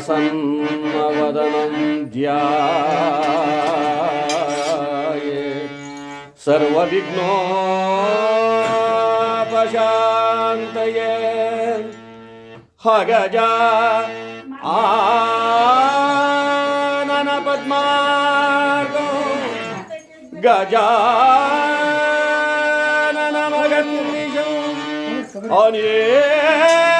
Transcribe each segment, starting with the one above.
प्रसन्नवदनं ध्याये। सर्वविघ्नोपशान्तये हगजा आनन पद्मार्गो गजाननमगन्निशम् अनेकदन्तं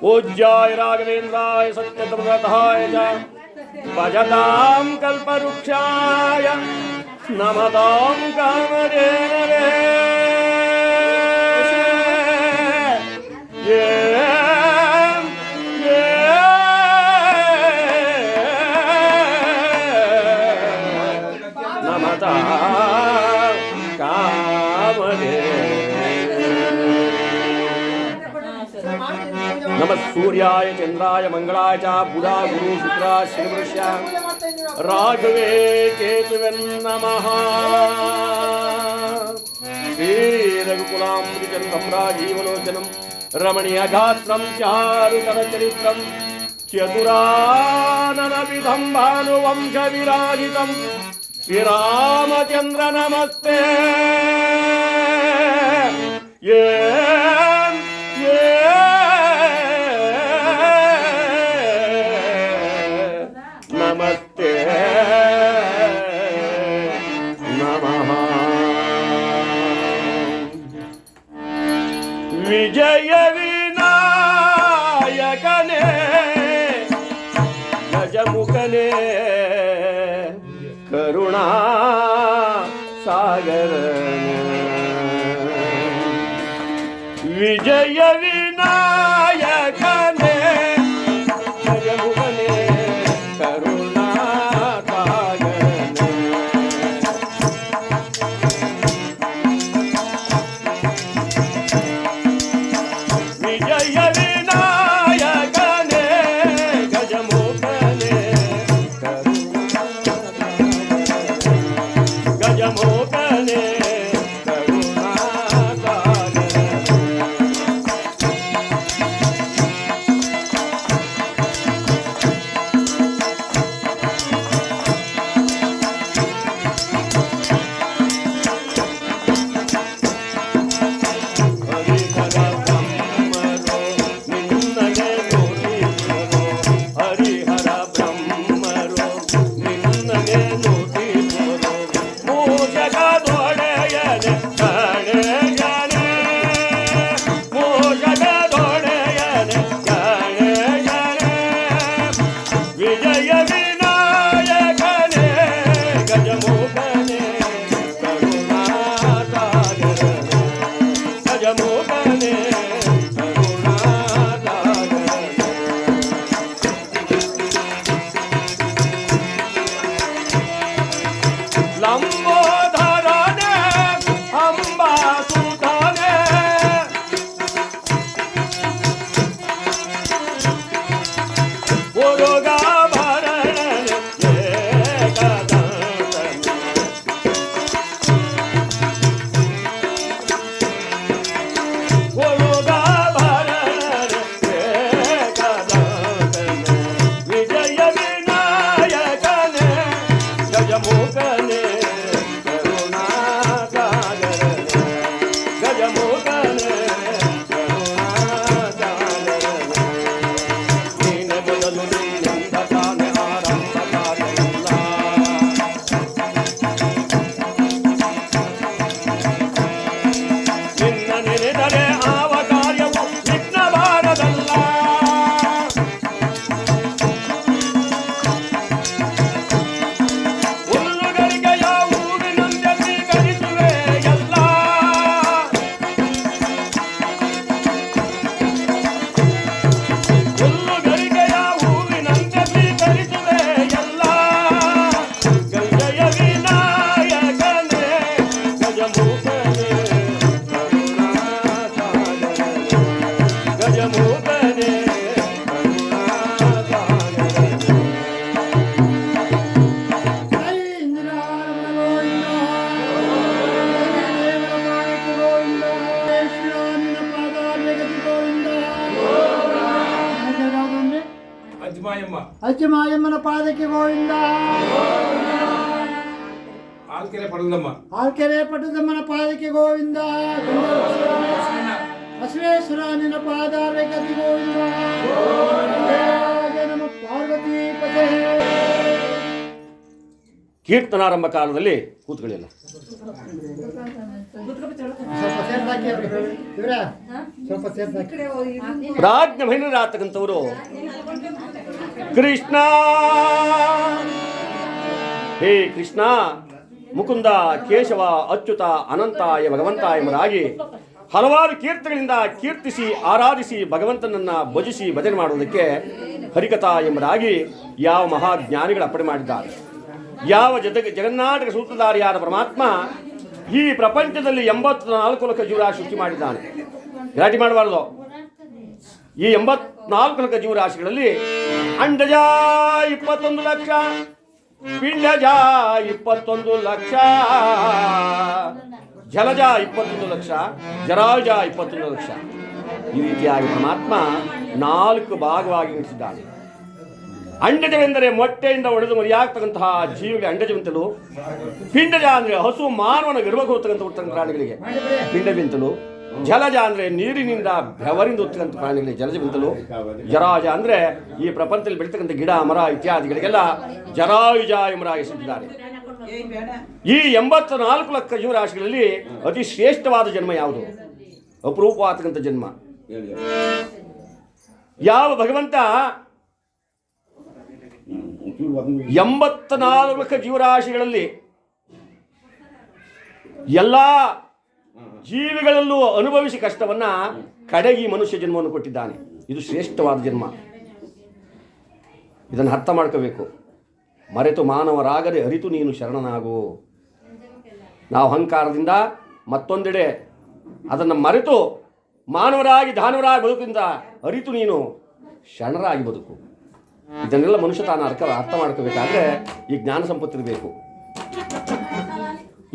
पूज्याय राघवेन्द्राय सत्यव्रताय च भजतां कल्पवृक्षाय नमतां कामधेनवे ये कामधेनवे नमः सूर्याय चन्द्राय मङ्गलाय च बुधा गुरु शुक्रा श्रीवृष्या राघवे केतुवन्नमः श्रीरघुकुलामृचन्दं राजीवलोचनं रमणीयगात्रं चारुतरचरित्रं चतुराननविधं भानुवंशविराजितं श्रीरामचन्द्र नमस्ते ये गजमुखने करुणा सागरने विजय विनायकने Yoga. ಕೀರ್ತನಾರಂಭ ಕಾಲದಲ್ಲಿ ಕೂತ್ಕೊಳ್ಳಿಲ್ಲ ಪ್ರಾಜ್ಞ ಮಹಿಳೆಯರಾಗ್ತಕ್ಕಂಥವರು ಕೃಷ್ಣ. ಹೇ ಕೃಷ್ಣ ಮುಕುಂದ ಕೇಶವ ಅಚ್ಯುತ ಅನಂತಾಯ ಭಗವಂತ ಎಂಬುದಾಗಿ ಹಲವಾರು ಕೀರ್ತಿಗಳಿಂದ ಕೀರ್ತಿಸಿ, ಆರಾಧಿಸಿ, ಭಗವಂತನನ್ನ ಭಜಿಸಿ ಭಜನೆ ಮಾಡುವುದಕ್ಕೆ ಹರಿಕಥಾ ಎಂಬುದಾಗಿ ಯಾವ ಮಹಾಜ್ಞಾನಿಗಳು ಅಪ್ಪಣೆ ಮಾಡಿದ್ದಾರೆ. ಯಾವ ಜಗ ಜಗನ್ನಾಟಕ ಸೂತ್ರಧಾರಿಯಾದ ಪರಮಾತ್ಮ ಈ ಪ್ರಪಂಚದಲ್ಲಿ ಎಂಬತ್ತು ನಾಲ್ಕು ಲಕ್ಷ ಜೀವರಾಶಿ ಸೃಷ್ಟಿ ಮಾಡಿದ್ದಾನೆ. ಗಲಾಟೆ ಮಾಡಬಾರ್ದು. ಈ ಎಂಬತ್ನಾಲ್ಕು ಲಕ್ಷ ಜೀವರಾಶಿಗಳಲ್ಲಿ ಅಂಡಜ ಇಪ್ಪತ್ತೊಂದು ಲಕ್ಷ ಪಿಂಡಜ ಇಪ್ಪತ್ತೊಂದು ಲಕ್ಷ. ಜಲಜ ಇಪ್ಪತ್ತೊಂದು ಲಕ್ಷ ಜರಾಜ ಇಪ್ಪತ್ತೊಂದು ಲಕ್ಷ. ಈ ರೀತಿಯಾಗಿ ಪರಮಾತ್ಮ ನಾಲ್ಕು ಭಾಗವಾಗಿ ಇರಿಸಿದ್ದಾನೆ. ಅಂಡಜವೆಂದರೆ ಮೊಟ್ಟೆಯಿಂದ ಒಡೆದು ಮರಿಯಾಗ್ತಕ್ಕಂತಹ ಜೀವಿಗೆ ಅಂಡಜವೆಂತಲು, ಪಿಂಡಜ ಅಂದರೆ ಹಸು, ಮಾನವನ ಗರ್ಭಕ್ಕೆ ಹೋಗ್ತಕ್ಕಂಥ ಪ್ರಾಣಿಗಳಿಗೆ. ಪಿಂಡವೆಂತಲು ಜಲಜ ಅಂದರೆ ನೀರಿನಿಂದ ಬೆವರಿಂದ ಉತ್ತಕ್ಕಂಥ ಪ್ರಾಣಿಗಳಿಗೆ ಜಲಜವೆಂತಲು, ಜರಾಜ ಅಂದ್ರೆ ಈ ಪ್ರಪಂಚದಲ್ಲಿ ಬೆಳೀತಕ್ಕಂಥ ಗಿಡ, ಮರ ಇತ್ಯಾದಿಗಳಿಗೆಲ್ಲ ಜರಾಯುಜ ಎಂಬರಾಗಿ ಈ ಎಂಬತ್ತ ನಾಲ್ಕು ಲಕ್ಷ ಜೀವರಾಶಿಗಳಲ್ಲಿ ಅತಿ ಶ್ರೇಷ್ಠವಾದ ಜನ್ಮ ಯಾವುದು? ಅಪರೂಪವಾದಕ್ಕಂಥ ಜನ್ಮ. ಯಾವ ಭಗವಂತ ಎಂಬತ್ತ ನಾಲ್ಕು ಲಕ್ಷ ಜೀವರಾಶಿಗಳಲ್ಲಿ ಎಲ್ಲ ಜೀವಿಗಳಲ್ಲೂ ಅನುಭವಿಸಿ ಕಷ್ಟವನ್ನ ಕಡೆಗೆ ಮನುಷ್ಯ ಜನ್ಮವನ್ನು ಕೊಟ್ಟಿದ್ದಾನೆ. ಇದು ಶ್ರೇಷ್ಠವಾದ ಜನ್ಮ. ಇದನ್ನು ಅರ್ಥ ಮಾಡ್ಕೋಬೇಕು. ಮರೆತು ಮಾನವರಾಗದೆ ಅರಿತು ನೀನು ಶರಣನಾಗು. ನಾವು ಅಹಂಕಾರದಿಂದ ಮತ್ತೊಂದೆಡೆ ಅದನ್ನು ಮರೆತು ಮಾನವರಾಗಿ ದಾನವರಾಗಿ ಬದುಕಿಂದ ಅರಿತು ನೀನು ಶರಣರಾಗಿ ಬದುಕು. ಇದನ್ನೆಲ್ಲ ಮನುಷ್ಯ ತಾನು ಅರ್ಥ ಅರ್ಥ ಮಾಡ್ಕೋಬೇಕಾದ್ರೆ ಈ ಜ್ಞಾನ ಸಂಪತ್ತಿರಬೇಕು.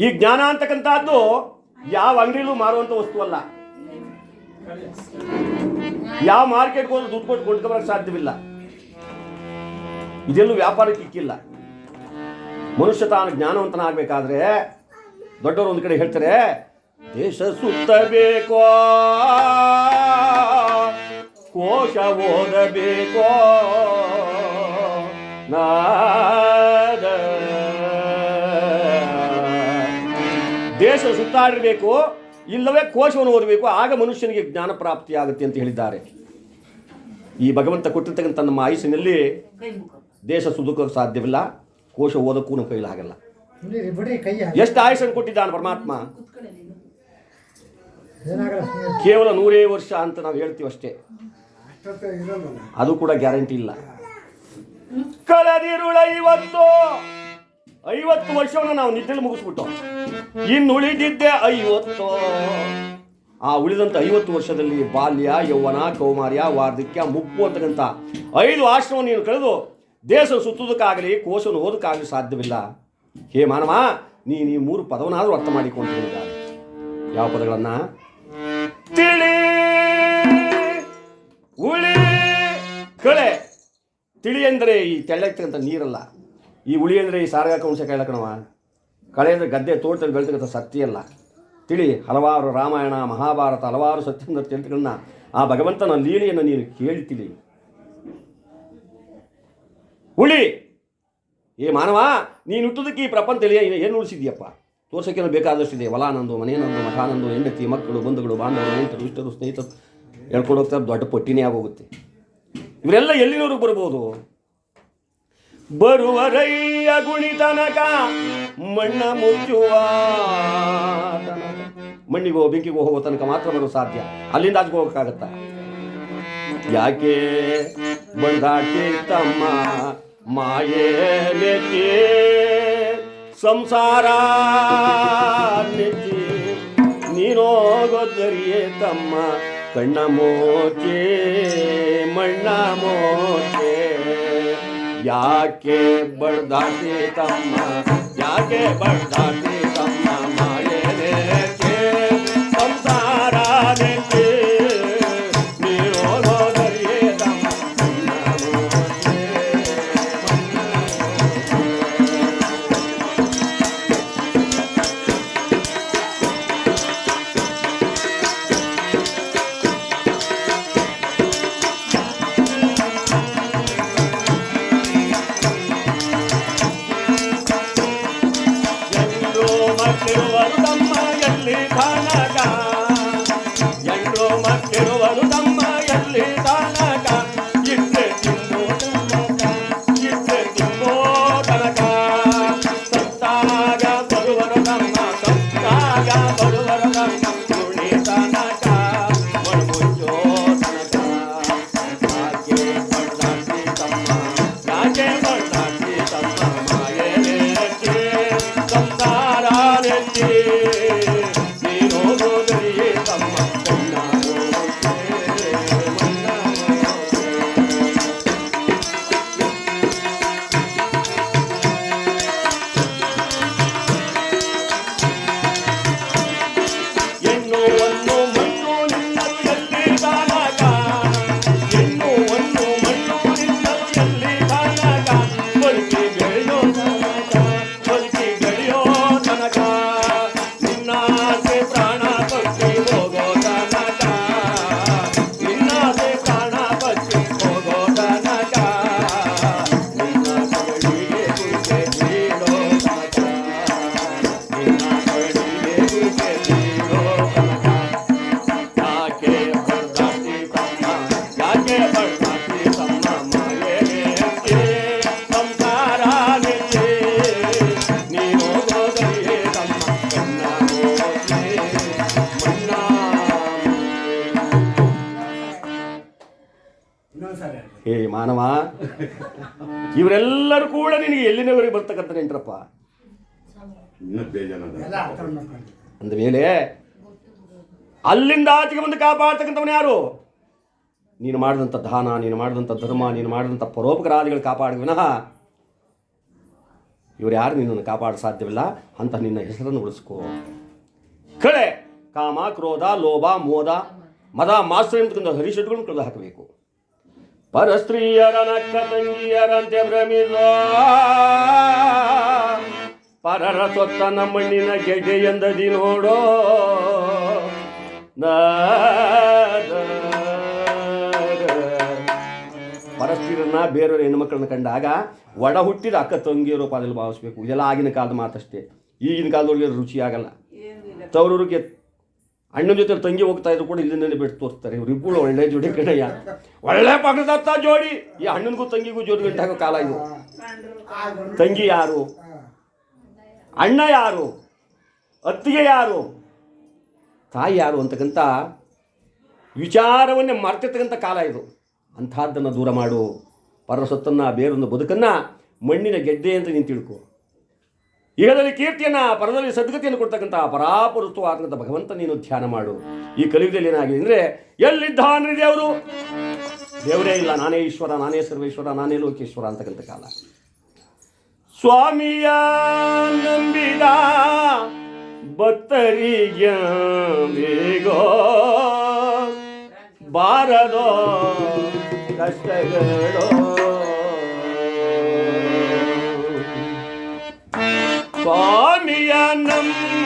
ಈ ಜ್ಞಾನ ಅಂತಕ್ಕಂಥದ್ದು ಯಾವ ಅಂಗಡಿಲೂ ಮಾರುವಂಥ ವಸ್ತು ಅಲ್ಲ. ಯಾವ ಮಾರ್ಕೆಟ್ಗೆ ಹೋದ್ರೆ ದುಡ್ಡು ಕೊಟ್ಟು ಕೊಂಡ್ಕೊಬರಕ್ಕೆ ಸಾಧ್ಯವಿಲ್ಲ. ಇದೆಲ್ಲೂ ವ್ಯಾಪಾರಕ್ಕೆ ಇಕ್ಕಿಲ್ಲ. ಮನುಷ್ಯ ತಾನು ಜ್ಞಾನವಂತನಾಗಬೇಕಾದ್ರೆ ದೊಡ್ಡವರು ಒಂದು ಕಡೆ ಹೇಳ್ತಾರೆ, ದೇಶ ಸುತ್ತಬೇಕೋ, ಕೋಶ ಓದಬೇಕೋ ದೇಶ ಸುತ್ತಾಡಿರಬೇಕು, ಇಲ್ಲವೇ ಕೋಶವನ್ನು ಓದಬೇಕು, ಆಗ ಮನುಷ್ಯನಿಗೆ ಜ್ಞಾನ ಪ್ರಾಪ್ತಿಯಾಗುತ್ತೆ ಅಂತ ಹೇಳಿದ್ದಾರೆ. ಈ ಭಗವಂತ ಕೊಟ್ಟಿರ್ತಕ್ಕಂಥ ನಮ್ಮ ಆಯುಸ್ಸಿನಲ್ಲಿ ದೇಶ ಸುದುಕೋಕೆ ಸಾಧ್ಯವಿಲ್ಲ ಕೋಶ ಓದಕ್ಕೂ ನಮ್ಮ ಕೈಲಾಗಲ್ಲ ಆಗಲ್ಲ. ಎಷ್ಟು ಆಯುಷನ್ನು ಕೊಟ್ಟಿದ್ದಾನೆ ಪರಮಾತ್ಮ. ಕೇವಲ ನೂರೇ ವರ್ಷ ಅಂತ ನಾವು ಹೇಳ್ತೀವಿ ಅಷ್ಟೇ. ಅದು ಕೂಡ ಗ್ಯಾರಂಟಿ ಇಲ್ಲ. ಕಳೆದಿರುಳ ಐವತ್ತು ಐವತ್ತು ವರ್ಷವನ್ನು ನಾವು ನಿದ್ದೆಲಿ ಮುಗಿಸ್ಬಿಟ್ಟು ಇನ್ನು ಉಳಿದಿದ್ದೆ ಐವತ್ತು. ಆ ಉಳಿದಂತ ಐವತ್ತು ವರ್ಷದಲ್ಲಿ ಬಾಲ್ಯ ಯೌವನ ಕೌಮಾರ್ಯ ವಾರ್ಧಕ್ಯ ಮುಪ್ಪು ಅಂತಕ್ಕಂಥ ಐದು ಆಶ್ರಮ ನೀನು ಕಳೆದು ದೇಶ ಸುತ್ತುವುದಕ್ಕಾಗಲಿ ಕೋಶವನ್ನು ಓದಕ್ಕಾಗಲಿ ಸಾಧ್ಯವಿಲ್ಲ. ಹೇ ಮಾನವ ನೀನು ಈ ಮೂರು ಪದವನ್ನಾದರೂ ಅರ್ಥ ಮಾಡಿಕೊಂಡು ಯಾವ ಪದಗಳನ್ನು? ತಿಳಿ, ಉಳಿ, ಕಳೆ. ತಿಳಿ ಅಂದರೆ ಈ ತೆಳ್ಳಕ್ತಕ್ಕಂಥ ನೀರಲ್ಲ. ಈ ಉಳಿ ಅಂದರೆ ಈ ಸಾರಗ ಕಂಶ ಕಣವ ಕಳೆ ಅಂದರೆ ಗದ್ದೆ, ತೋಟದಲ್ಲಿ ಬೆಳೆತಕ್ಕಂಥ ಸತ್ಯಲ್ಲ ತಿಳಿ, ಹಲವಾರು ರಾಮಾಯಣ, ಮಹಾಭಾರತ, ಹಲವಾರು ಸತ್ಯಂದ್ರ ಚರಿತ್ರೆಗಳನ್ನ ಆ ಭಗವಂತನ ಲೀಲೆಯನ್ನು ನೀನು ಕೇಳ್ತೀನಿ ಉಳಿ ಏ ಮಾನವ, ನೀನು ಹುಟ್ಟೋದಕ್ಕೆ ಈ ಪ್ರಪಂಚದಲ್ಲಿ ಏನು ಏನು ಉಳಿಸಿದ್ಯಪ್ಪ? ತೋರ್ಸೋಕ್ಕೇನು ಬೇಕಾದಷ್ಟಿದೆ. ಹೊಲಾನಂದು ನಂದು ಮನೆ ಮಠಾನಂದು ಮಠ ಹೆಂಡತಿ, ಮಕ್ಕಳು, ಬಂಧುಗಳು, ಬಾಂಧವರು ನೆಂಟರು ಇಷ್ಟರು, ಸ್ನೇಹಿತರು, ಹೇಳ್ಕೊಂಡು ದೊಡ್ಡ ಪಟ್ಟಿನೇ ಆಗೋಗುತ್ತೆ. ಇವರೆಲ್ಲ ಎಲ್ಲಿನವ್ರಿಗೆ ಬರ್ಬೋದು? ಬರುವ ರೈಯ ಗುಣಿ ತನಕ, ಮಣ್ಣ ಮುಚ್ಚುವ. ಮಣ್ಣಿಗೋ, ಬೆಂಕಿಗೋ ಹೋಗೋ ತನಕ ಮಾತ್ರ ಬರೋ ಸಾಧ್ಯ. ಅಲ್ಲಿಂದ ಆಚೆಗೆ ಹೋಗೋಕ್ಕಾಗತ್ತಾ? ಯಾಕೆ ಬಂದಾಟಿ ತಮ್ಮ ಮಾಯೇ ಸಂಸಾರ ನೆಚ್ಚಿ. ನೀನೋಗೋದರಿಯೇ ತಮ್ಮ ಕಣ್ಣ ಮೋಚೆ, ಮಣ್ಣ ಮೋಚೆ. ಯಾಕೆ ಬಡ್ದಾಟಿ ತಮ್ಮ, ಯಾಕೆ ಬಡ್ದಾಟಿ ಹೇ ಮಾನವ ಇವರೆಲ್ಲರೂ ಕೂಡ ನಿನಗೆ ಎಲ್ಲಿನವರೆಗೆ ಬರ್ತಕ್ಕಂಥ ನೆಂಟ್ರಪ್ಪ ಅಂದ ಮೇಲೆ ಅಲ್ಲಿಂದ ಆಚೆಗೆ ಬಂದು ಕಾಪಾಡ್ತಕ್ಕಂಥವನು ಯಾರು? ನೀನು ಮಾಡಿದಂಥ ದಾನ ನೀನು ಮಾಡಿದಂಥ ಧರ್ಮ ನೀನು ಮಾಡಿದಂಥ ಪರೋಪಕಾರಾದಿಗಳು ಕಾಪಾಡಿ. ವಿನಃ ಇವ್ರು ಯಾರು? ನಿನ್ನನ್ನು ಕಾಪಾಡ ಸಾಧ್ಯವಿಲ್ಲ. ಅಂತ ನಿನ್ನ ಹೆಸರನ್ನು ಉಳಿಸ್ಕೋ. ಕಳೆ ಕಾಮ ಕ್ರೋಧ ಲೋಭ ಮೋದ ಮದ ಮಾಸ್ತ್ರ ಎಂತಕ್ಕಂಥ ಹರಿಷಟ್ಟುಗಳನ್ನು ಕಳೆದು ಹಾಕಬೇಕು ಪರಸ್ತ್ರೀಯರ ನಕ್ಕ ತಂಗಿಯರಂತೆ ಭ್ರಮಿಸೋ ಪರರ ಸೊತ್ತ ನಮ್ಮಣ್ಣಿನ ಗೆಡ್ಡೆ ಎಂದದಿ ನೋಡೋ ಪರಸ್ತ್ರೀಯರನ್ನ ಬೇರೆಯವ್ರ ಹೆಣ್ಮಕ್ಳನ್ನ ಕಂಡಾಗ ಒಡ ಹುಟ್ಟಿದ ಅಕ್ಕ ತಂಗಿಯ ರೂಪದಲ್ಲಿ ಭಾವಿಸ್ಬೇಕು. ಇದೆಲ್ಲ ಆಗಿನ ಕಾಲದ ಮಾತಷ್ಟೇ. ಈಗಿನ ಕಾಲದವ್ರಿಗೆ ರುಚಿ ಆಗಲ್ಲ ತವರೂರಿಗೆ ಅಣ್ಣನ ಜೊತೆ ತಂಗಿ ಹೋಗ್ತಾ ಇದ್ರು ಕೂಡ ಇಲ್ಲಿಂದಲೇ ಬಿಟ್ಟು ತೋರಿಸ್ತಾರೆ. ಇವರಿಬ್ಬರು ಒಳ್ಳೆ ಜೋಡಿ ಕಣಯ್ಯ. ಒಳ್ಳೆ ಪಕ್ಕದತ್ತ ಜೋಡಿ. ಈ ಅಣ್ಣನಿಗೂ ತಂಗಿಗೂ ಜೋಡಿ ಗಂಟೆ ಹಾಕೋ ಕಾಲ ಇದು. ತಂಗಿ ಯಾರು? ಅಣ್ಣ ಯಾರು? ಅತ್ತಿಗೆ ಯಾರು? ತಾಯಿ ಯಾರು ಅಂತಕ್ಕಂಥ ವಿಚಾರವನ್ನೇ ಮರ್ತಿರ್ತಕ್ಕಂಥ ಕಾಲ ಇದು. ಅಂಥದ್ದನ್ನು ದೂರ ಮಾಡು. ಪರ ಸೊತ್ತನ್ನು ಬೇರೊಂದು ಬದುಕನ್ನು ಮಣ್ಣಿನ ಗೆಡ್ಡೆ ಅಂತ ನೀನು ತಿಳ್ಕೊ. ಇಹದಲ್ಲಿ ಕೀರ್ತಿಯನ್ನು ಪರದಲ್ಲಿ ಸದ್ಗತಿಯನ್ನು ಕೊಡ್ತಕ್ಕಂಥ ಪರಾಪರುತ್ವವಾದಂಥ ಭಗವಂತ ನೀನು ಧ್ಯಾನ ಮಾಡು. ಈ ಕಲಿಯುಗದಲ್ಲಿ ಏನಾಗಿದೆ ಅಂದರೆ, ಎಲ್ಲಿದ್ದಾನ್ರಿ ದೇವರು? ದೇವರೇ ಇಲ್ಲ, ನಾನೇ ಈಶ್ವರ, ನಾನೇ ಸರ್ವೇಶ್ವರ, ನಾನೇ ಲೋಕೇಶ್ವರ ಅಂತಕ್ಕಂಥ ಕಾಲ. ಸ್ವಾಮಿಯ ನಂಬಿದ ಭಕ್ತರಿಗೆ ಬೇಗೋ ಬಾರದೋ ಕಷ್ಟಗಳು. ಸ್ವಾಮಿಯ ನಂಬಿದ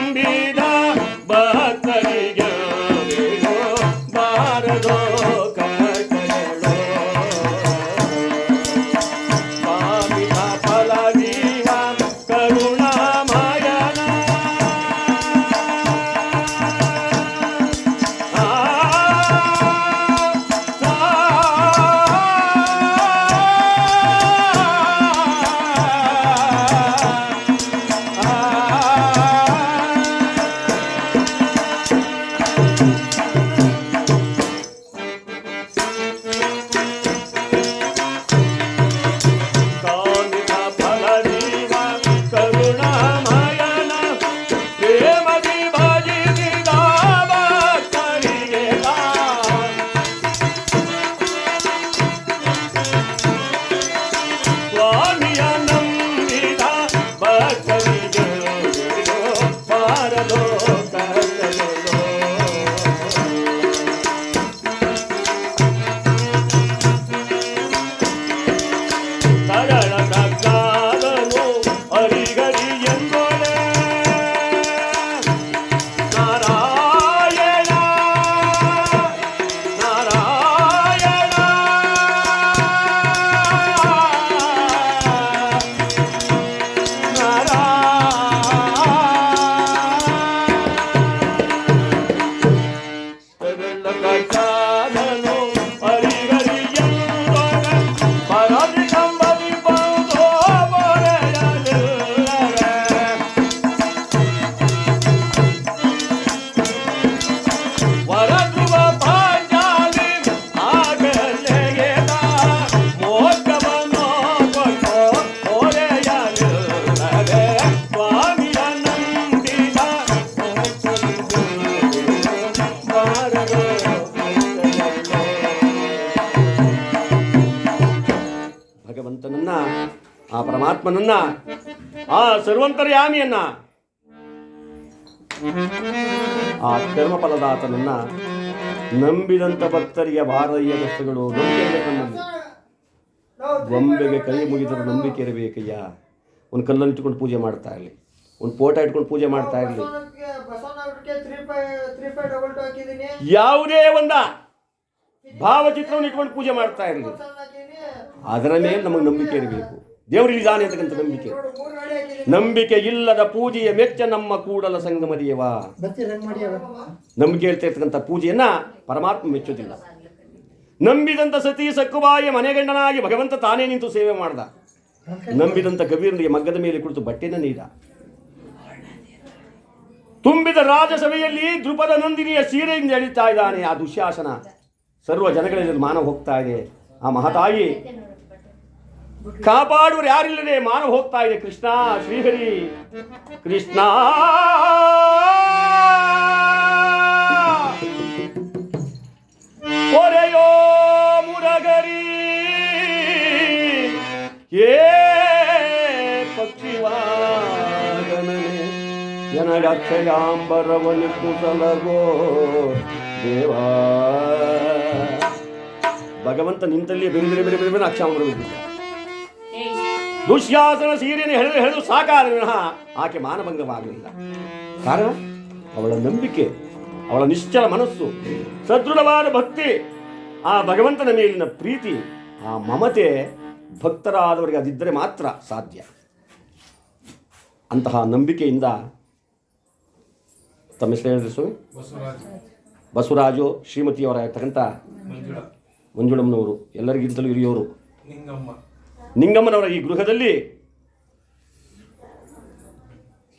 ಸರ್ವಂತರ್ಯಾಮಿಯನ್ನ ಆ ಕರ್ಮಫಲದಾತನನ್ನ ನಂಬಿದಂತ ಭಕ್ತರಿಗೆ ಭಾರತೀಯ ಕಷ್ಟಗಳು ನಂಬಿಕೆ ಗೊಂಬೆಗೆ ಕೈ ಮುಗಿದ್ರೆ ನಂಬಿಕೆ ಇರಬೇಕಯ್ಯ. ಒಂದು ಕಲ್ಲನ್ನು ಇಟ್ಕೊಂಡು ಪೂಜೆ ಮಾಡ್ತಾ ಇರಲಿ. ಒಂದು ಫೋಟೋ ಇಟ್ಕೊಂಡು ಪೂಜೆ ಮಾಡ್ತಾ ಇರಲಿ. ಯಾವುದೇ ಒಂದ ಭಾವಚಿತ್ರವನ್ನು ಇಟ್ಕೊಂಡು ಪೂಜೆ ಮಾಡ್ತಾ ಇರಲಿ. ಅದರ ಮೇಲೆ ನಮಗೆ ನಂಬಿಕೆ ಇರಬೇಕು. ದೇವರಿಗೆ ಇದಾನೆ ಅಂತಕ್ಕಂಥ ನಂಬಿಕೆ. ನಂಬಿಕೆ ಇಲ್ಲದ ಪೂಜೆಯ ಮೆಚ್ಚ ನಮ್ಮ ಕೂಡಲ ಸಂಗಮ. ನಂಬಿಕೆ ಇರ್ತಕ್ಕಂಥ ಪೂಜೆಯನ್ನ ಪರಮಾತ್ಮ ಮೆಚ್ಚೋದಿಲ್ಲ. ನಂಬಿದಂತ ಸತಿ ಸಕ್ಕುಬಾಯಿ ಮನೆಗಂಡನಾಗಿ ಭಗವಂತ ತಾನೇ ನಿಂತು ಸೇವೆ ಮಾಡ್ದ. ನಂಬಿದಂತ ಕಬೀರನಿಗೆ ಮಗ್ಗದ ಮೇಲೆ ಕುಳಿತು ಬಟ್ಟೆನ ನೀಡ ತುಂಬಿದ ರಾಜಸಭೆಯಲ್ಲಿ ದೃಪದ ನಂದಿನಿಯ ಸೀರೆಯಿಂದ ಎಳಿತಾ ಇದ್ದಾನೆ ಆ ದುಶ್ಯಾಸನ ಸರ್ವ ಜನಗಳಲ್ಲಿ ಮಾನವ ಹೋಗ್ತಾ ಇದೆ. ಆ ಮಹತಾಯಿ ಕಾಪಾಡುವರು ಯಾರಿಲ್ಲದೆ ಮಾನವ ಹೋಗ್ತಾ ಇದೆ. ಕೃಷ್ಣ, ಶ್ರೀಹರಿ. ಕೃಷ್ಣ. ಒರೆಯೋ ಮುರಗರಿ. ಏ ಪಕ್ಷಿವಾಗನೇ ಕುಸಲಗೋ ದೇವಾ. ಭಗವಂತ ನಿಂತಲ್ಲಿ ಬೇರೆ ಬೇರೆ ಬೇರೆ ಬೆರಿ ಅಕ್ಷಾಂಬರ ದುಶ್ಯಾಸನ ಸೀರೆಯನ್ನು ಹೇಳಿದ್ರೆ ಹೇಳು ಸಾಕಾರ ವಿನಃ ಆಕೆ ಮಾನಭಂಗವಾಗಲಿಲ್ಲ. ಕಾರಣ ಅವಳ ನಂಬಿಕೆ ಅವಳ ನಿಶ್ಚಲ ಮನಸ್ಸು ಸದೃಢವಾದ ಭಕ್ತಿ ಆ ಭಗವಂತನ ಮೇಲಿನ ಪ್ರೀತಿ ಆ ಮಮತೆ ಭಕ್ತರಾದವರಿಗೆ ಅದಿದ್ದರೆ ಮಾತ್ರ ಸಾಧ್ಯ. ಅಂತಹ ನಂಬಿಕೆಯಿಂದ ತಮ್ಮ ಹೆಸರು ಹೇಳಿದ್ರೆ ಸ್ವಾಮಿ? ಬಸವರಾಜ್. ಶ್ರೀಮತಿಯವರಾಗಿರ್ತಕ್ಕಂಥ ಮಂಜುಳ. ಮಂಜುಳಮ್ಮನವರು ಎಲ್ಲರಿಗಿಂತಲೂ ಹಿರಿಯೋರು ನಿಂಗಮ್ಮ. ನಿಂಗಮ್ಮನವರ ಈ ಗೃಹದಲ್ಲಿ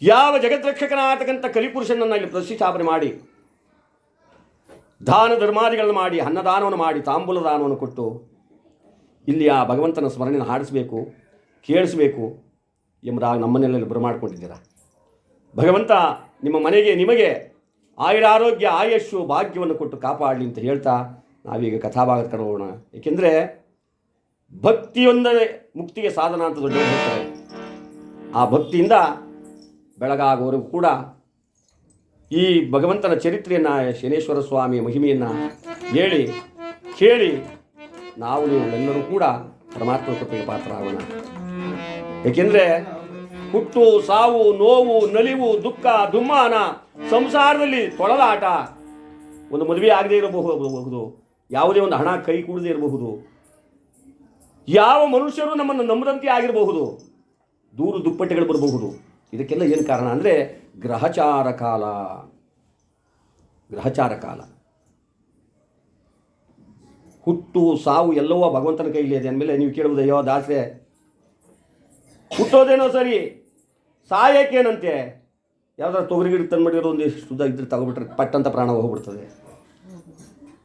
ಯಾವ ಜಗದ್ರಕ್ಷಕನಾಗತಕ್ಕಂಥ ಕಲಿಪುರುಷನನ್ನು ಇಲ್ಲಿ ಪ್ರತಿಷ್ಠಾಪನೆ ಮಾಡಿ, ದಾನ ಧರ್ಮಾದಿಗಳನ್ನು ಮಾಡಿ, ಅನ್ನದಾನವನ್ನು ಮಾಡಿ, ತಾಂಬೂಲ ದಾನವನ್ನು ಕೊಟ್ಟು ಇಲ್ಲಿ ಆ ಭಗವಂತನ ಸ್ಮರಣೆಯನ್ನು ಹಾಡಿಸಬೇಕು, ಕೇಳಿಸಬೇಕು ಎಂಬುದಾಗಿ ನಮ್ಮನ್ನೆಲ್ಲ ಬರಮಾಡ್ಕೊಂಡಿದ್ದೀರಾ. ಭಗವಂತ ನಿಮ್ಮ ಮನೆಗೆ ನಿಮಗೆ ಆಯುರಾರೋಗ್ಯ, ಆಯಸ್ಸು, ಭಾಗ್ಯವನ್ನು ಕೊಟ್ಟು ಕಾಪಾಡಲಿ ಅಂತ ಹೇಳ್ತಾ ನಾವೀಗ ಕಥಾಭಾಗ ಕರೋಣ ಏಕೆಂದರೆ ಭಕ್ತಿಯೊಂದನೇ ಮುಕ್ತಿಗೆ ಸಾಧನ ಅಂತ ದೊಡ್ಡವರು ಹೇಳ್ತಾರೆ. ಆ ಭಕ್ತಿಯಿಂದ ಬೆಳಗಾಗುವವರೆಗೂ ಕೂಡ ಈ ಭಗವಂತನ ಚರಿತ್ರೆಯನ್ನು ಶನೇಶ್ವರ ಸ್ವಾಮಿಯ ಮಹಿಮೆಯನ್ನು ಹೇಳಿ, ಕೇಳಿ ನಾವು ನೀವೆಲ್ಲರೂ ಕೂಡ ಪರಮಾತ್ಮ ಕೃಪೆಗೆ ಪಾತ್ರರಾಗೋಣ. ಏಕೆಂದರೆ ಹುಟ್ಟು, ಸಾವು, ನೋವು, ನಲಿವು, ದುಃಖ, ದುಮ್ಮಾನ ಸಂಸಾರದಲ್ಲಿ ತೊಳಲಾಟ ಒಂದು ಮದುವೆ ಆಗದೇ ಇರಬಹುದು, ಯಾವುದೇ ಒಂದು ಹಣ ಕೈ ಕೂಡದೇ ಇರಬಹುದು. ಯಾವ ಮನುಷ್ಯರು ನಮ್ಮನ್ನು ನಂಬದಂತೆ ಆಗಿರಬಹುದು? ದೂರು ದುಪ್ಪಟ್ಟೆಗಳು ಬರಬಹುದು. ಇದಕ್ಕೆಲ್ಲ ಏನು ಕಾರಣ ಅಂದರೆ ಗ್ರಹಚಾರ ಕಾಲ. ಗ್ರಹಚಾರ ಕಾಲ. ಹುಟ್ಟು, ಸಾವು ಎಲ್ಲವೂ ಭಗವಂತನ ಕೈಲಿ ಇದೆ ಅಂದಮೇಲೆ ನೀವು ಕೇಳುವುದು, ಅಯ್ಯೋ ದಾಸೆ ಹುಟ್ಟೋದೇನೋ ಸರಿ, ಸಾಯಕ್ಕೇನಂತೆ? ಯಾವ್ದಾರು ತೊಗರಿ ಗಿಡ ತಂದು ಮಾಡಿರೋ ಒಂದು ಶುದ್ಧ ಇದ್ರೆ ತಗೊಬಿಟ್ರೆ ಪಟ್ಟಂತ ಪ್ರಾಣ ಹೋಗ್ಬಿಡ್ತದೆ.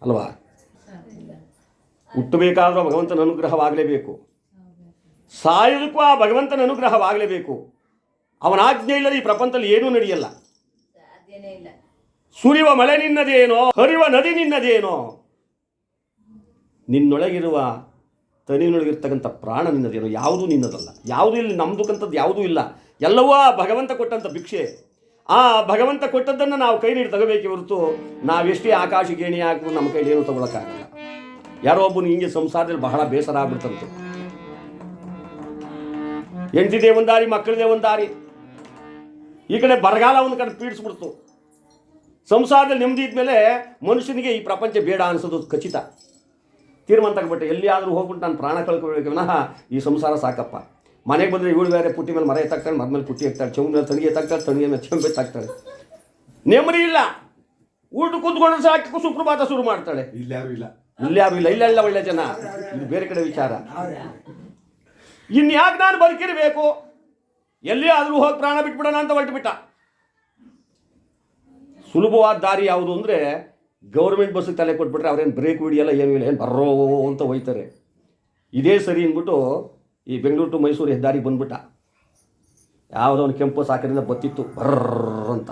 ಅಲ್ವಾ? ಹುಟ್ಟಬೇಕಾದ್ರೂ ಭಗವಂತನ ಅನುಗ್ರಹವಾಗಲೇಬೇಕು. ಸಾಯೋದಕ್ಕೂ ಆ ಭಗವಂತನ ಅನುಗ್ರಹವಾಗಲೇಬೇಕು. ಅವನ ಆಜ್ಞೆ ಇಲ್ಲದೆ ಈ ಪ್ರಪಂಚದಲ್ಲಿ ಏನೂ ನಡೆಯಲ್ಲ. ಸುರಿಯುವ ಮಳೆ ನಿನ್ನದೇನೋ ಹರಿಯುವ ನದಿ ನಿನ್ನದೇನೋ, ನಿನ್ನೊಳಗಿರುವ ತನಿನೊಳಗಿರ್ತಕ್ಕಂಥ ಪ್ರಾಣ ನಿನ್ನದೇನೋ, ಯಾವುದೂ ನಿನ್ನದಲ್ಲ. ಯಾವುದೂ ಇಲ್ಲಿ ನಮ್ದುಕಂಥದ್ದು ಯಾವುದೂ ಇಲ್ಲ. ಎಲ್ಲವೂ ಆ ಭಗವಂತ ಕೊಟ್ಟಂಥ ಭಿಕ್ಷೆ. ಆ ಭಗವಂತ ಕೊಟ್ಟದ್ದನ್ನು ನಾವು ಕೈ ನೀಡಿ ತಗೋಬೇಕೆ ಹೊರತು ನಾವೆಷ್ಟೇ ಆಕಾಶ ಗೇಣಿ ಹಾಕಿದ್ರು ನಮ್ಮ ಕೈಲಿ ಏನು ತಗೊಳಕ್ಕಾಗಲ್ಲ. ಯಾರೋ ಒಬ್ಬನು ಹಿಂಗೆ ಸಂಸಾರದಲ್ಲಿ ಬಹಳ ಬೇಸರ ಆಗ್ಬಿಡ್ತಂತೆ. ಹೆಂಡತಿದೆ ಒಂದು ದಾರಿ ಮಕ್ಕಳದೇ ಒಂದು ದಾರಿ. ಈ ಕಡೆ ಬರಗಾಲ ಒಂದು ಕಡೆ ಪೀಡಿಸ್ಬಿಡ್ತು. ಸಂಸಾರದಲ್ಲಿ ನೆಮ್ಮದಿ ಇದ್ಮೇಲೆ ಮನುಷ್ಯನಿಗೆ ಈ ಪ್ರಪಂಚ ಬೇಡ ಅನಿಸೋದು ಖಚಿತ. ತೀರ್ಮಾನ ತಗೊಬಿಟ್ಟೆ. ಎಲ್ಲಿಯಾದರೂ ಹೋಗ್ಬಿಟ್ಟು ನಾನು ಪ್ರಾಣ ಕಳ್ಕೊಳ್ಬೇಕು. ವಿನಃ ಈ ಸಂಸಾರ ಸಾಕಪ್ಪ. ಮನೆಗೆ ಬಂದರೆ ಇವಳು ಬೇರೆ, ಪುಟ್ಟಿ ಮೇಲೆ ಮರ ಎತ್ತಾಕ್ತಾಳೆ, ಮರ ಮೇಲೆ ಪುಟ್ಟಿ ಎತ್ತಾಳೆ, ಚೌನ್ ಮೇಲೆ ತಣಿಗೆ ಎತ್ತಾಕ್ತಾಳೆ, ತಣಿಗೆ ಮೇಲೆ ಚಂಬೆ ಎತ್ತಾಕ್ತಾಳೆ. ನೆಮ್ಮದಿ ಇಲ್ಲ. ಊಟ ಕೂತ್ಕೊಂಡ್ರೆ ಸಾಕು, ಸುಪ್ರಭಾತ ಶುರು ಮಾಡ್ತಾಳೆ. ಇಲ್ಲಾರು ಯಾರು ಇಲ್ಲ ಇಲ್ಲಾರು ಇಲ್ಲ ಇಲ್ಲ ಒಳ್ಳೆ ಜನ. ಇದು ಬೇರೆ ಕಡೆ ವಿಚಾರ. ಇನ್ಯಾಕೆ ನಾನು ಬದುಕಿರಬೇಕು ಎಲ್ಲಿ ಆದರೂ ಹೋಗಿ ಪ್ರಾಣ ಬಿಟ್ಬಿಡೋಣ ಅಂತ ಹೊರಟು ಬಿಟ್ಟ ಸುಲಭವಾದ ದಾರಿ ಯಾವುದು ಅಂದರೆ ಗೌರ್ಮೆಂಟ್ ಬಸ್ಸಿಗೆ ತಲೆ ಕೊಟ್ಬಿಟ್ರೆ ಅವ್ರೇನು ಬ್ರೇಕ್ ಹಿಡಿಯಲ್ಲ, ಏನೂ ಇಲ್ಲ, ಏನು ಬರ್ರೋ ಅಂತ ಹೋಯ್ತಾರೆ. ಇದೇ ಸರಿ ಅಂದ್ಬಿಟ್ಟು ಈ ಬೆಂಗಳೂರು ಟು ಮೈಸೂರು ಹೆದ್ದಾರಿಗೆ ಬಂದ್ಬಿಟ್ಟ. ಯಾವುದೋ ಒಂದು ಕೆಂಪು ಸಾಕರಿಂದ ಬತ್ತಿತ್ತು. ಬರ್ರ ಅಂತ.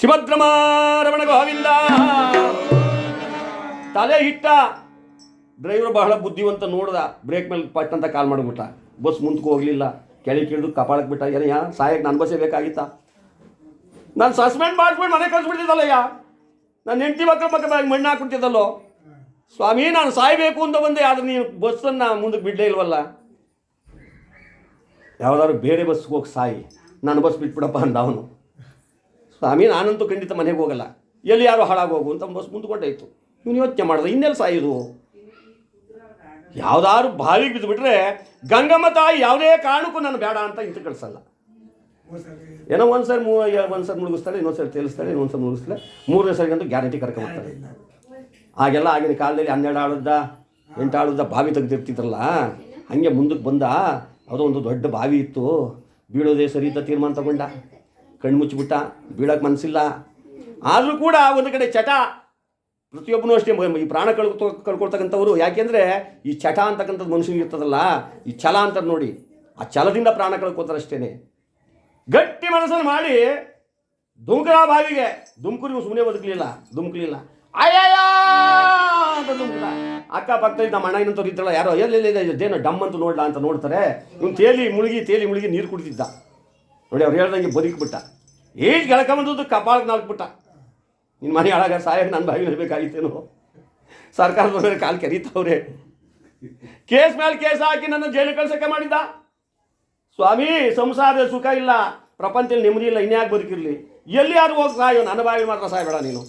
ಶಿವದ್ರಮಾರಮಣ ಗೋವಿಂದ. ತಲೆ ಹಿಟ್ಟ. ಡ್ರೈವರ್ ಬಹಳ ಬುದ್ಧಿವಂತ ನೋಡ್ದ. ಬ್ರೇಕ್ ಮೇಲೆ ಪಟ್ ಅಂತ ಕಾಲ್ ಮಾಡಿಬಿಟ್ಟ. ಬಸ್ ಮುಂದಕ್ಕೆ ಹೋಗಲಿಲ್ಲ. ಕೆಳಗೆ ಕಿಳಿದು ಕಪಾಳಕ್ಕೆ ಬಿಟ್ಟ. ಏನಯ್ಯ ಸಹಾಯಕ್ಕೆ ನಾನು ಬಸ್ಸೇ ಬೇಕಾಗಿತ್ತ? ನಾನು ಸಸ್ಪೆಂಡ್ ಮಾಡಿಸ್ಬಿಟ್ಟು ಮನೆ ಕಳಿಸ್ಬಿಟ್ಟಿದ್ದಲ್ಲಯ್ಯ ನನ್ನ ಹೆಂಡತಿ ಮಕ್ಕಳ ಬ್ಯಾಗ್ ಮಣ್ಣು ಹಾಕ್ಬಿಟ್ಟಿದ್ದಲ್ಲೋ? ಸ್ವಾಮಿ, ನಾನು ಸಾಯಬೇಕು ಅಂತ ಬಂದೆ, ಆದರೆ ನೀನು ಬಸ್ಸನ್ನು ಮುಂದಕ್ಕೆ ಬಿಡಲೇ ಇಲ್ವಲ್ಲ? ಯಾವುದಾದ್ರು ಬೇರೆ ಬಸ್ಗೆ ಹೋಗಿ ಸಾಯಿ. ನಾನು ಬಸ್ ಬಿಟ್ಬಿಡಪ್ಪ ಅಂದ ಅವನು. ಸ್ವಾಮಿ, ನಾನಂತೂ ಖಂಡಿತ ಮನೆಗೆ ಹೋಗಲ್ಲ. ಎಲ್ಲಿ ಯಾರು ಹಾಳಾಗೋಗು ಅಂತ ಬಸ್ ಮುಂದ್ಕೊಂಡಾಯ್ತು. ಇವನು ಯೋಚನೆ ಮಾಡಿದ್ರೆ ಇನ್ನೆಲ್ಲಿ ಸಾಯೋದು? ಯಾವುದಾದ್ರು ಬಾವಿಗೆ ಬಿದ್ದುಬಿಟ್ರೆ ಗಂಗಮ್ಮ ತಾಯಿ ಯಾವುದೇ ಕಾರಣಕ್ಕೂ ನಾನು ಬೇಡ ಅಂತ ಇಂತ ಕಳಿಸಲ್ಲ. ಏನೋ ಒಂದು ಸರಿ ಮೂ ಒಂದು ಸರಿ ಮುಳುಗಿಸ್ತಾಳೆ ಇನ್ನೊಂದು ಸರಿ ತೇಲಿಸ್ತಾಳೆ ಇನ್ನೊಂದು ಸರಿ ಮುಳುಗಿಸ್ತಾಳೆ ಮೂರನೇ ಸರಿಗಂತೂ ಗ್ಯಾರಂಟಿ ಕರ್ಕೊಂಬರ್ತಾಳೆ ಆಗೆಲ್ಲ ಆಗಿನ ಕಾಲದಲ್ಲಿ ಹನ್ನೆರಡು ಆಳುದ್ದ, ಎಂಟು ಆಳುದ್ದ ಬಾವಿ ತೆಗೆದಿರ್ತಿದ್ರಲ್ಲ, ಹಾಗೆ ಮುಂದಕ್ಕೆ ಬಂದ ಅದು ಒಂದು ದೊಡ್ಡ ಬಾವಿ ಇತ್ತು. ಬೀಳೋದೇ ಸರಿ ಅಂತ ತೀರ್ಮಾನ ತಗೊಂಡ. ಕಣ್ಣು ಮುಚ್ಚಿಬಿಟ್ಟ ಬೀಳಕ್ಕೆ ಮನಸ್ಸಿಲ್ಲ ಆದರೂ ಕೂಡ ಒಂದು ಕಡೆ ಚಟ ಪ್ರತಿಯೊಬ್ಬನೂ ಅಷ್ಟೇ ಈ ಪ್ರಾಣ ಕಳ್ಕೊ ಕಳ್ಕೊಳ್ತಕ್ಕಂಥವ್ರು ಯಾಕೆಂದರೆ ಈ ಚಟ ಅಂತಕ್ಕಂಥದ್ದು ಮನುಷ್ಯನಿಗೆ ಇರ್ತದಲ್ಲ, ಈ ಛಲ ಅಂತ ನೋಡಿ, ಆ ಛಲದಿಂದ ಪ್ರಾಣ ಕಳ್ಕೊತಾರೆ ಗಟ್ಟಿ ಮನಸ್ಸನ್ನು ಮಾಡಿ, ಧುಮುಕರ ಬಾವಿಗೆ ದುಮ್ಕರು ನೀವು ಸುಮ್ಮನೆ ಬದುಕಲಿಲ್ಲ ಧುಮುಕಲಿಲ್ಲ ಅಯ್ಯಯ್ಯ ಅಂತ ದುಮ್ಕದ ಅಕ್ಕಪಕ್ಕ ನಮ್ಮ ಅಣ್ಣ ಇನ್ನಂತವ್ರು ಇದ್ದಲ್ಲ ಯಾರೋ, ಎಲ್ಲಿ ಇದೇನು ಡಮ್ ಅಂತ ನೋಡ್ಲಾ ಅಂತ ನೋಡ್ತಾರೆ. ಇವ್ನು ತೇಲಿ ಮುಳುಗಿ ತೇಲಿ ಮುಳುಗಿ ನೀರು ಕುಡಿತಿದ್ದ ನೋಡಿ, ಅವ್ರು ಹೇಳ್ದಂಗೆ ಬದುಕಿಬಿಟ್ಟ. ಏಜ್ ಗೆಳಕೊಂಬಂದದ್ದು ಕಪಾಳಕ್ಕೆ ನಾಲ್ಕು ಬಿಟ್ಟ ನಿನ್ನ ಮನೆ ಒಳಗೆ ಸಾಯಕ್ಕೆ ನನ್ನ ಬಾಯಿ ಇರಬೇಕಾಗಿತ್ತೇನೋ ಸರ್ಕಾರದ ಮೇಲೆ ಕಾಲು ಕರೀತವ್ರೆ. ಕೇಸ್ ಮೇಲೆ ಕೇಸ್ ಹಾಕಿ ನನ್ನ ಜೈಲು ಕಳ್ಸಕ್ಕೆ ಮಾಡಿದ್ದ? ಸ್ವಾಮಿ, ಸಂಸಾರದ ಸುಖ ಇಲ್ಲ. ಪ್ರಪಂಚದಲ್ಲಿ ನೆಮ್ಮದಿ ಇಲ್ಲ, ಇನ್ಯಾಕೆ ಬದುಕಿರಲಿ? ಎಲ್ಲಿ ಯಾರು ಹೋಗಿ ಸಾಯೋ, ನನ್ನ ಬಾವಿ ಮಾತ್ರ ಸಾಯಬೇಡ ನೀನು.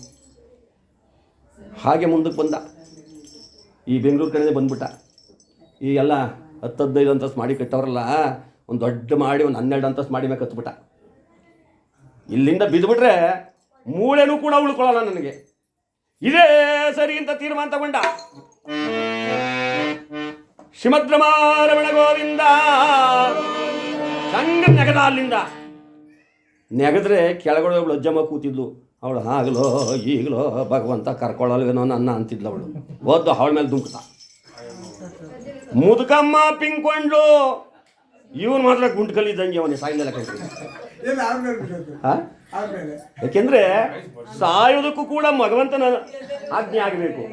ಹಾಗೆ ಮುಂದಕ್ಕೆ ಬಂದ. ಈ ಬೆಂಗಳೂರು ಕಡೆ ಬಂದ್ಬಿಟ್ಟ. ಈ ಎಲ್ಲ ಹತ್ತು ಹದಿನೈದು ಅಂತಸ್ತು ಮಾಡಿ ಕಟ್ಟವ್ರಲ್ಲ, ಒಂದು ದೊಡ್ಡ ಮಾಡಿ, ಒಂದು ಹನ್ನೆರಡು ಅಂತಸ್ತು ಮಾಡಿ ಮೇಲೆ ಕತ್ಬಿಟ್ಟ. ಇಲ್ಲಿಂದ ಬಿದ್ದುಬಿಟ್ರೆ ಮೂಳೆನೂ ಕೂಡ ಉಳ್ಕೊಳ್ಳಲ್ಲ ನನಗೆ. ಇದೇ ಸರಿ ಅಂತ ತೀರ್ಮಾನ ತಗೊಂಡ. ಶಿಮದ್ರಮಾರಮಣ ಗೋವಿಂದ ಸಂಗ ನೆಗದ ಅಲ್ಲಿಂದ. ನೆಗದ್ರೆ ಕೆಳಗಡೆ ಅವಳು ಅಜ್ಜಮ್ಮ ಕೂತಿದ್ಲು. ಅವಳು ಆಗಲೋ ಈಗಲೋ, ಭಗವಂತ ಕರ್ಕೊಳ್ಳಲ್ವೇನೋ ನನ್ನ ಅಂತಿದ್ಲು ಅವಳು. ಓದ್ದು ಅವಳ ಮೇಲೆ ದುಂಕ್ತ. ಮುದುಕಮ್ಮ ಪಿಂಕೊಂಡ್ಲು ಇವನು ಮಾತ್ರ ಗುಂಟ್ಕಲ್ಲಿದ್ದಂಗೆ ಅವನಿಗೆ ಸಾಯಿಲ್ಲ ಕಣ್ರಿ ಯಾಕೆಂದ್ರೆ ಸಾಯೋದಕ್ಕೂ ಕೂಡ ಭಗವಂತನ ಆಜ್ಞೆ ಆಗಬೇಕು.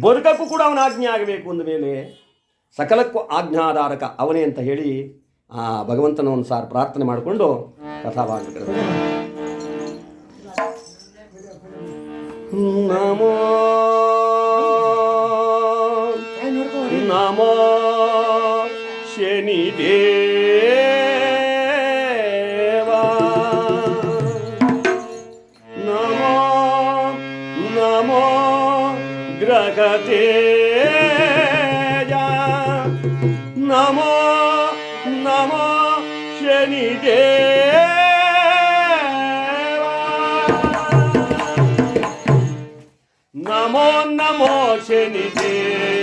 ಬದುಕಕ್ಕೂ ಕೂಡ ಅವನ ಆಜ್ಞೆ ಆಗಬೇಕು ಅಂದ ಮೇಲೆ ಸಕಲಕ್ಕೂ ಆಜ್ಞಾಧಾರಕ ಅವನೇ ಅಂತ ಹೇಳಿ ಆ ಭಗವಂತನ ಒಂದು ಸಾರ್ ಪ್ರಾರ್ಥನೆ ಮಾಡಿಕೊಂಡು ಕಥಾಭಾಗ ನಮೋ ನಮೋ ನಮೋ ಗ್ರಹತೇಜ ನಮೋ ನಮೋ ಶನಿದೇವ ನಮೋ ನಮೋ ಶನಿದೇವ